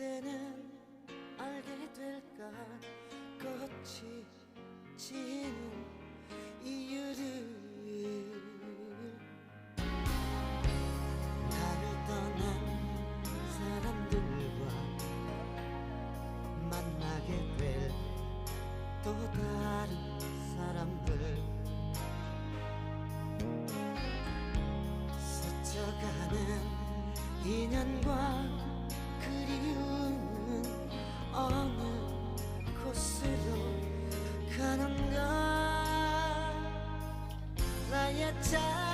그때는 알게 될까? 꽃이 지는 이유를. 나를 떠난 사람들과 만나게 될 또 다른 사람들. 스쳐가는 인연과 나의